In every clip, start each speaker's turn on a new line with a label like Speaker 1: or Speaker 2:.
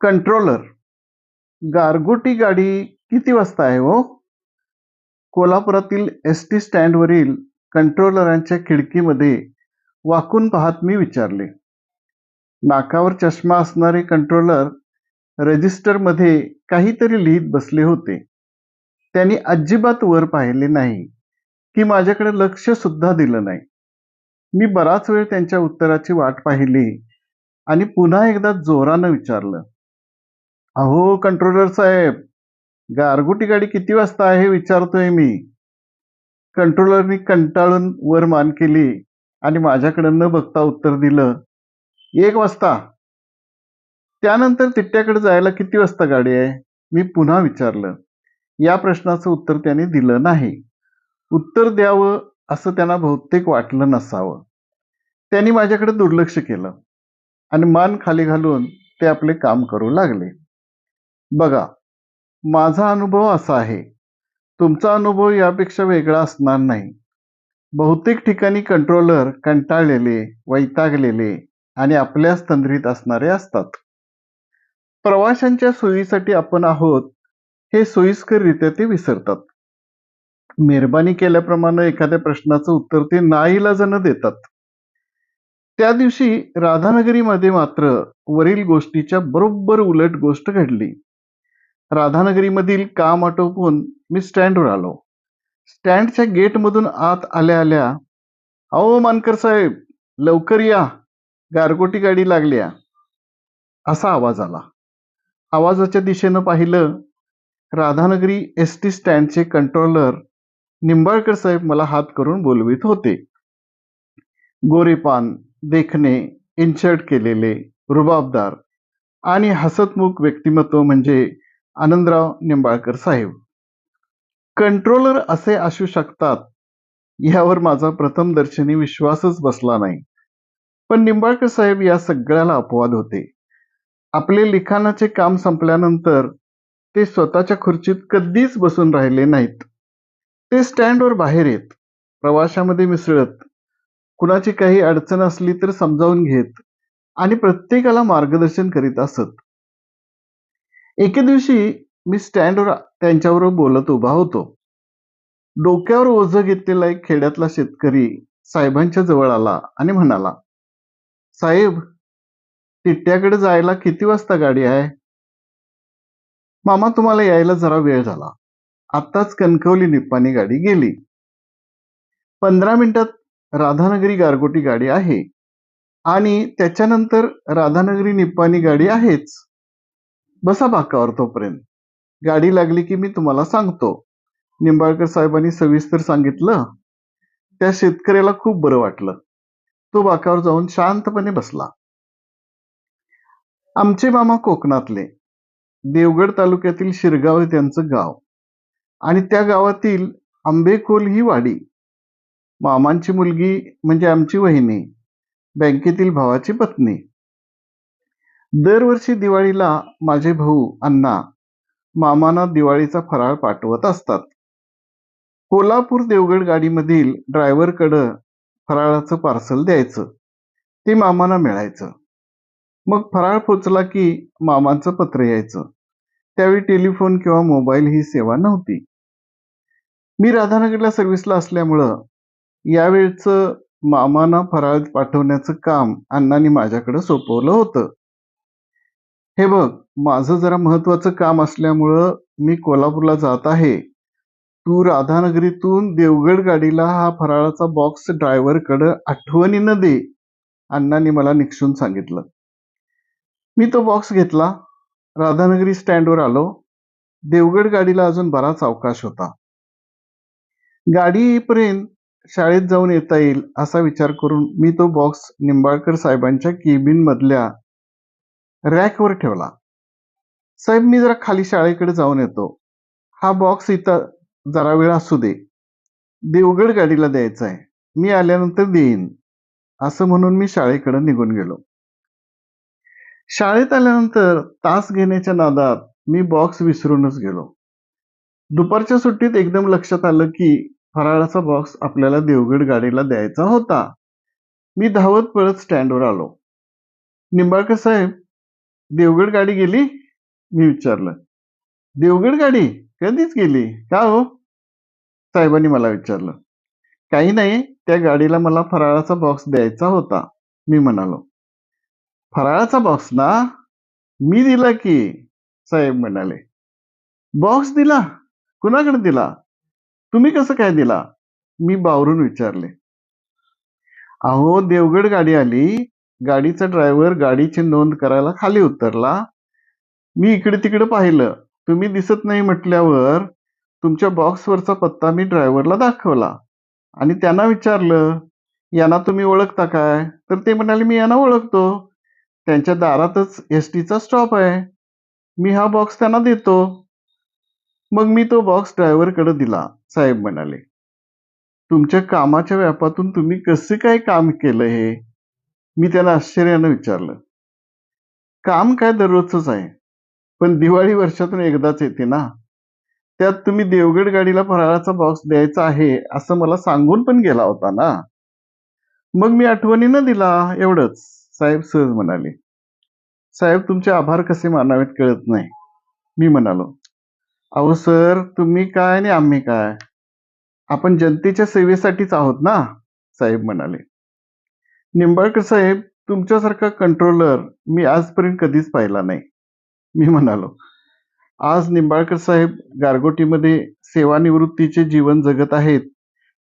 Speaker 1: Controller. गारगोटी गाडी किती वाजता आहे हो? कोल्हापुरातील एस टी स्टँडवरील कंट्रोलरांच्या खिडकीमध्ये वाकून पाहत मी विचारले. नाकावर चष्मा असणारे कंट्रोलर रजिस्टरमध्ये काहीतरी लिहित बसले होते. त्यांनी अजिबात वर पाहिले नाही की माझ्याकडे लक्ष सुद्धा दिलं नाही. मी बराच वेळ त्यांच्या उत्तराची वाट पाहिली आणि पुन्हा एकदा जोरानं विचारलं अहो कंट्रोलर साहेब गारगोटी गाडी किती वाजता आहे विचारतोय मी. कंट्रोलरनी कंटाळून वर मान केली आणि माझ्याकडे न बघता उत्तर दिलं एक वाजता. त्यानंतर तिट्ट्याकडे जायला किती वाजता गाडी आहे? मी पुन्हा विचारलं. या प्रश्नाचं उत्तर त्याने दिलं नाही. उत्तर द्यावं असं त्यांना बहुतेक वाटलं नसावं. त्यांनी माझ्याकडे दुर्लक्ष केलं आणि मान खाली घालून ते आपले काम करू लागले. बघा माझा अनुभव असा आहे. तुमचा अनुभव यापेक्षा वेगळा असणार नाही. बहुतेक ठिकाणी कंट्रोलर कंटाळलेले वैतागलेले आणि आपल्याच तंद्रीत असणारे असतात. प्रवाशांच्या सोयीसाठी आपण आहोत हे सोयीस्कररित्या ते विसरतात. मेहरबानी केल्याप्रमाणे एखाद्या प्रश्नाचं उत्तर ते नाईलाजानं देतात. त्या दिवशी राधानगरीमध्ये मात्र वरील गोष्टीच्या बरोबर उलट गोष्ट घडली. राधानगरीमधील काम आटोपून मी स्टँडवर आलो. स्टँडच्या गेटमधून आत आल्या आल्या अहो मानकर साहेब लवकर या. गारगोटी गाडी लागल्या. असा आवाज आला. आवाजाच्या दिशेनं पाहिलं राधानगरी एस टी स्टँडचे कंट्रोलर निंबाळकर साहेब मला हात करून बोलवित होते. गोरेपान देखणे इन्शर्ट केलेले रुबाबदार आणि हसतमुख व्यक्तिमत्व म्हणजे आनंदराव निंबाळकर साहेब. कंट्रोलर असे असू शकतात यावर माझा प्रथम दर्शनी विश्वासच बसला नाही. पण निंबाळकर साहेब या सगळ्याला अपवाद होते. आपले लिखाणाचे काम संपल्यानंतर ते स्वतःच्या खुर्चीत कधीच बसून राहिले नाहीत. ते स्टँडवर बाहेर येत प्रवाशामध्ये मिसळत कुणाची काही अडचण असली तर समजावून घेत आणि प्रत्येकाला मार्गदर्शन करीत असत. एके दिवशी मी स्टँडवर त्यांच्यावर बोलत उभा होतो. डोक्यावर ओझं घेतलेला एक खेड्यातला शेतकरी साहेबांच्या जवळ आला आणि म्हणाला साहेब तिट्ट्याकडे जायला किती वाजता गाडी आहे? मामा तुम्हाला यायला जरा वेळ झाला. आत्ताच कणकवली निप्पाणी गाडी गेली. पंधरा मिनिटात राधानगरी गारगोटी गाडी आहे आणि त्याच्यानंतर राधानगरी निप्पाणी गाडी आहेच. बसा बाकावर तोपर्यंत. गाडी लागली की मी तुम्हाला सांगतो. निंबाळकर साहेबांनी सविस्तर सांगितलं. त्या शेतकऱ्याला खूप बरं वाटलं. तो बाकावर जाऊन शांतपणे बसला. आमचे मामा कोकणातले. देवगड तालुक्यातील शिरगाव हे त्यांचं गाव. आणि त्या गावातील आंबेकोल ही वाडी. मामांची मुलगी म्हणजे आमची वहिनी बँकेतील भावाची पत्नी. दरवर्षी दिवाळीला माझे भाऊ अण्णा मामांना दिवाळीचा फराळ पाठवत असतात. कोल्हापूर देवगड गाडीमधील ड्रायव्हरकडं फराळाचं पार्सल द्यायचं. ते मामांना मिळायचं. मग फराळ पोचला की मामांचं पत्र यायचं. त्यावेळी टेलिफोन किंवा मोबाईल ही सेवा नव्हती. मी राधानगरला सर्व्हिसला असल्यामुळं यावेळचं मामांना फराळ पाठवण्याचं काम अण्णांनी माझ्याकडं सोपवलं होतं. हे बघ माझं जरा महत्वाचं काम असल्यामुळं मी कोल्हापूरला जात आहे. तू राधानगरीतून देवगड गाडीला हा फराळाचा बॉक्स ड्रायव्हरकडं आठवणीनं दे अण्णांनी मला निक्षून सांगितलं. मी तो बॉक्स घेतला. राधानगरी स्टँडवर आलो. देवगड गाडीला अजून बराच अवकाश होता. गाडी येईपर्यंत शाळेत जाऊन येता येईल असा विचार करून मी तो बॉक्स निंबाळकर साहेबांच्या केबिन मधल्या रॅकवर ठेवला. साहेब मी जरा खाली शाळेकडे जाऊन येतो. हा बॉक्स इथं जरा वेळ असू दे. देवगड गाडीला द्यायचा आहे मी आल्यानंतर देईन. असं म्हणून मी शाळेकडे निघून गेलो. शाळेत आल्यानंतर तास घेण्याच्या नादात मी बॉक्स विसरूनच गेलो. दुपारच्या सुट्टीत एकदम लक्षात आलं की फराळाचा बॉक्स आपल्याला देवगड गाडीला द्यायचा होता. मी धावत पळत स्टँडवर आलो. निंबाळकर साहेब देवगड गाडी गेली? मी विचारलं. देवगड गाडी? कधीच गेली? का हो? साहेबांनी मला विचारलं. काही नाही त्या गाडीला मला फराळाचा बॉक्स द्यायचा होता मी म्हणालो. फराळाचा बॉक्स ना? मी दिला की? साहेब म्हणाले. बॉक्स दिला? कुणाकडे दिला? तुम्ही कसं काय दिला? मी बावरून विचारले. अहो देवगड गाडी आली गाडीचा ड्रायव्हर गाडीची नोंद करायला खाली उतरला. मी इकडे तिकडे पाहिलं. तुम्ही दिसत नाही म्हटल्यावर तुमच्या बॉक्सवरचा पत्ता मी ड्रायव्हरला दाखवला. आणि त्यांना विचारलं यांना तुम्ही ओळखता काय? तर ते म्हणाले मी यांना ओळखतो. त्यांच्या दारातच एस टीचा स्टॉप आहे. मी हा बॉक्स त्यांना देतो. मग मी तो बॉक्स ड्रायव्हरकडे दिला. साहेब म्हणाले तुमच्या कामाच्या व्यापातून तुम्ही कसे काय काम केलं हे? मी त्याला आश्चर्यानं विचारलं काम काय दररोजच आहे पण दिवाळी वर्षातून एकदाच येते ना? त्यात तुम्ही देवगड गाडीला फराळाचा बॉक्स द्यायचा आहे असं मला सांगून पण गेला होता ना? मग मी आठवणीनं दिला एवढंच साहेब सहज म्हणाले. साहेब तुमचे आभार कसे मानावेत कळत नाही मी म्हणालो. अहो सर तुम्ही काय आणि आम्ही काय? आपण जनतेच्या सेवेसाठीच आहोत ना? साहेब म्हणाले. निंबाळकर साहेब तुमच्यासारखा कंट्रोलर मी आजपर्यंत कधीच पाहिला नाही. मी म्हणालो आज निंबाळकर साहेब गारगोटीमध्ये सेवानिवृत्तीचे जीवन जगत आहेत.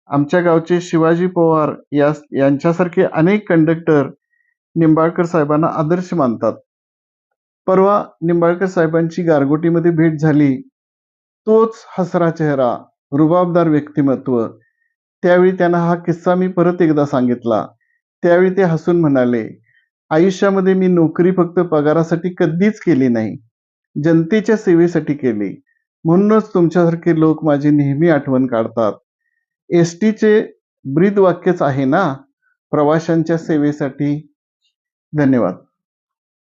Speaker 1: आमच्या गावचे शिवाजी पवार या यांच्यासारखे अनेक कंडक्टर निंबाळकर साहेबांना आदर्श मानतात. परवा निंबाळकर साहेबांची गारगोटीमध्ये भेट झाली. तोच हसरा चेहरा रुबाबदार व्यक्तिमत्व. त्यावेळी त्यांना हा किस्सा मी परत एकदा सांगितला. त्यावेळी ते हसून म्हणाले आयुष्यामध्ये मी नोकरी फक्त पगारासाठी कधीच केली नाही जनतेच्या सेवेसाठी केली. म्हणूनच तुमच्यासारखे लोक माझी नेहमी आठवण काढतात. एस टीचे ब्रीद वाक्यच आहे ना? प्रवाशांच्या सेवेसाठी. धन्यवाद.